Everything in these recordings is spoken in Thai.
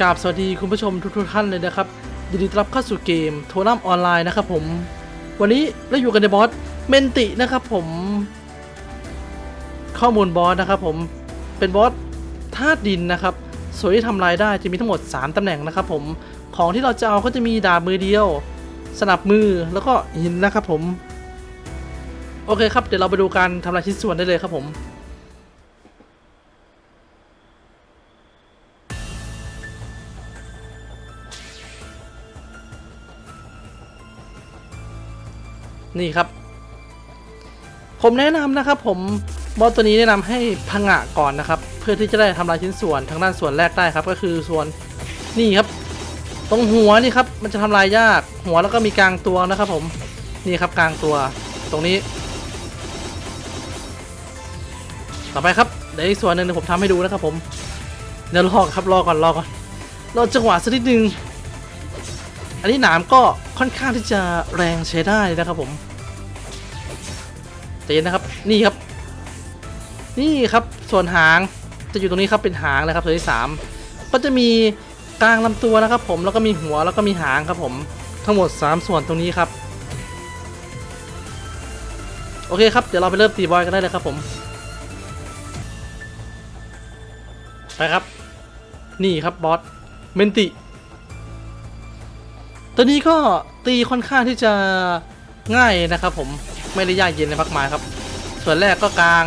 กราบสวัสดีคุณผู้ชมทุกๆท่านเลยนะครับยินดีต้อนรับเข้าสู่เกมโทนัมออนไลน์นะครับผมวันนี้เราอยู่กันในบอสเมนตินะครับผม ข้อมูลบอสนะครับผมเป็นบอสธาตุดินนะครับส่วนที่ทำลายได้จะมีทั้งหมด 3ตำแหน่งนะครับผมของที่เราจะเอาก็จะมีดาบมือเดียว สนับมือแล้วก็หินนะครับผม โอเคครับเดี๋ยวเราไปดูการทำลายชิ้นส่วนได้เลยครับผม นี่ครับ ผมแนะนำนะครับ ผมบอสตัวนี้แนะนำให้พังะก่อนนะครับ เพื่อที่จะได้ทำลายชิ้นส่วนทางด้านส่วนแรกได้ครับ ก็คือส่วนนี่ครับ ตรงหัวนี่ครับมันจะทำลายยากหัวแล้วก็มีกลางตัวนะครับ ผมนี่ครับกลางตัว ตรงนี้ ต่อไปครับเดี๋ยวอีกส่วนหนึ่งเดี๋ยวผมทำให้ดูนะครับ ผมเดี๋ยวรอครับรอก่อนรอก่อนรอจังหวะสักนิดนึงอันนี้หนามก็ค่อนข้างที่จะแรงใช้ได้นะครับผม จเย็นนะครับ นี่ครับ นี่ครับส่วนหางจะอยู่ตรงนี้ครับเป็นหางนะครับส่วนที่สามก็จะมีกลางลำตัวนะครับ ผมแล้วก็มีหัวแล้วก็มีหางครับผมทั้งหมด 3 ส่วนตรงนี้ครับ โอเคครับ เดี๋ยวเราไปเริ่มตีบอยกันได้เลยครับผมไปครับ นี่ครับบอสเมนติตัวนี้ก็ตีค่อนข้างที่จะง่ายนะครับผม ไม่ได้ยากเย็นเลยมากมายครับ ส่วนแรกก็กลาง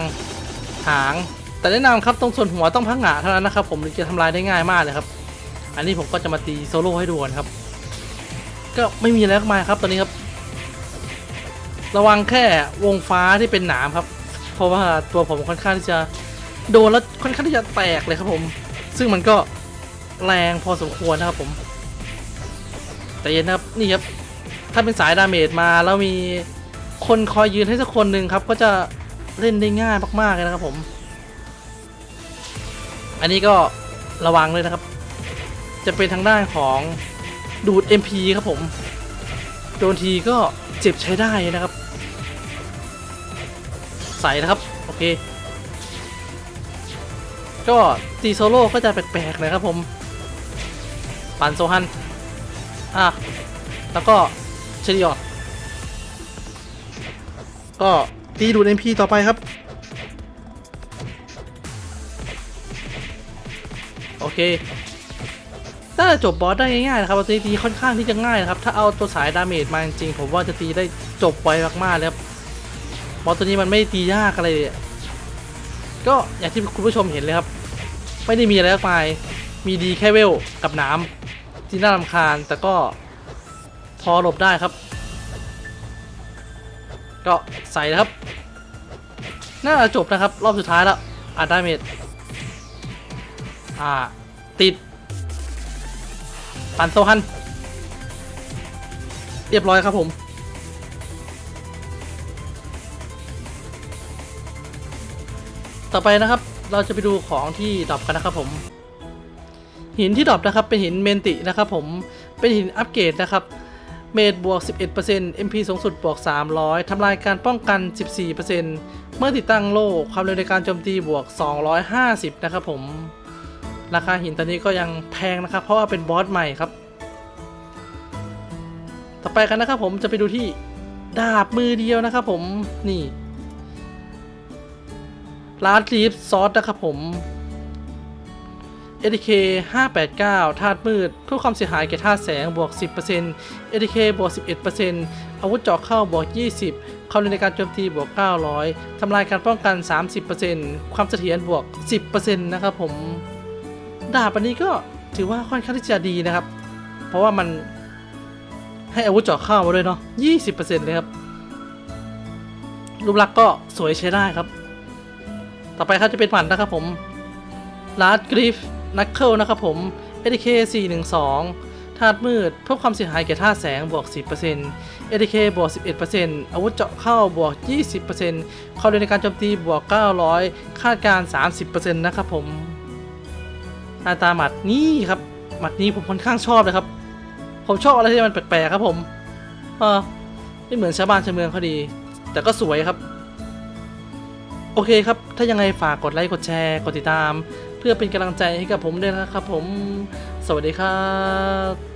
หาง แต่แนะนำครับตรงส่วนหัวต้องพังงะเท่านั้นนะครับ ผมถึงจะทำลายได้ง่ายมากเลยครับ อันนี้ผมก็จะมาตีโซโล่ให้ดูนครับ ก็ไม่มีอะไรมากมายครับตัวนี้ครับ ระวังแค่วงฟ้าที่เป็นหนามครับ เพราะว่าตัวผมค่อนข้างที่จะโดนแล้วค่อนข้างที่จะแตกเลยครับผม ซึ่งมันก็แรงพอสมควรนะครับผม แต่เย็นนะครับนี่ครับ ถ้าเป็นสายดาเมจมาแล้วมี คนคอยยืนให้สักคนหนึ่งครับ ก็จะเล่นได้ง่ายมากๆเลยนะครับผม อันนี้ก็ระวังเลยนะครับ จะเป็นทางด้านของดูด MP ครับผมโดนทีก็เจ็บใช้ได้นะครับ ใส่นะครับ โอเค ก็ตีโซโล่ก็จะแปลกๆนะครับผม ปันโซฮัน อะ แล้วก็เชริออด ก็ตีดูด MP ต่อไปครับ โอเคน่าจะจบบอสได้ง่ายๆนะครับตัวนี้ตีค่อนข้างที่จะง่ายนะครับ ถ้าเอาตัวสายดาเมจมาจริงผมว่าจะตีได้จบไวมากๆเลยครับบอสตัวนี้มันไม่ตียากอะไรเลยก็อย่างที่คุณผู้ชมเห็นเลยครับ ไม่ได้มีอะไรมากมาย มีดีแค่เวลกับน้ำที่น่ารำคาญแต่ก็พอหลบได้ครับ ก็ใส่นะครับ น่าจะจบนะครับ รอบสุดท้ายแล้วอัดดาเมจอ่า ติด ปันโซฮัน เรียบร้อยครับผม ต่อไปนะครับ เราจะไปดูของที่ดรอปกันนะครับผม หินที่ดรอปนะครับ เป็นหินเมนตินะครับผม เป็นหินอัปเกรดนะครับ เมดบวก 11% MP สูงสุดบวก 300 ทำลายการป้องกัน 14%เมื่อติดตั้งโล่ความเร็วในการโจมตีบวก 250 นะครับผม ราคาหินตอนนี้ก็ยังแพงนะครับ เพราะว่าเป็นบอสใหม่ครับ ต่อไปกันนะครับผมจะไปดูที่ดาบมือเดียวนะครับผม นี่ลาร์ดลีฟซอสนะครับผม ADK 589 ธาตุมืดเพื่อความเสียหายแก่ธาตุแสงบวก 10% ADK บวก 11%อาวุธเจาะเข้าบวก 20 ความเร็วในการโจมตีบวก 900 ทำลายการป้องกัน 30%ความเสถียรบวก 10%นะครับผม ดาบอันนี้ก็ถือว่าค่อนข้างที่จะดีนะครับ เพราะว่ามันให้อาวุธเจาะเข้ามาด้วยเนาะ 20%เลยครับ รูปลักษณ์ก็สวยใช้ได้ครับ ต่อไปครับจะเป็นหมันนะครับผมลาร์ดกริฟ นักเคิลนะครับผม ADK 412ธาตุมืด เพิ่มความเสียหายแก่ธาตุแสงบวก 10% ADK บวก 11%อาวุธเจาะเข้าบวก 20%ความเร็วในการโจมตีบวก 900 คาดการ 30%นะครับผมหน้าตาหมัดนี่ครับ หมัดนี้ผมค่อนข้างชอบเลยครับ ผมชอบอะไรที่มันแปลกๆครับผม เออไม่เหมือนชาวบ้านชาวเมืองเขาดี แต่ก็สวยครับ โอเคครับ ถ้ายังไงฝากกดไลค์ กดแชร์ กดติดตาม เพื่อเป็นกำลังใจให้กับผมด้วยนะครับผม สวัสดีครับ